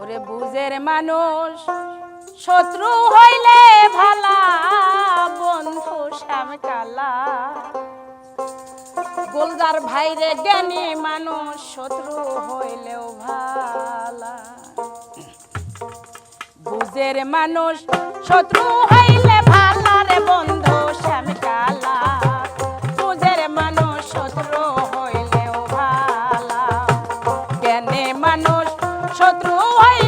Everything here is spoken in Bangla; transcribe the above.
ওরে বুঝের মানুষ, শত্রু হইলে ভালা, বন্ধু শ্যাম কালা। গোলদার ভাইরে জ্ঞানী মানুষ, শত্রু হইলেও ভালা। বুঝের মানুষ, শত্রু হইলে শত্রু হই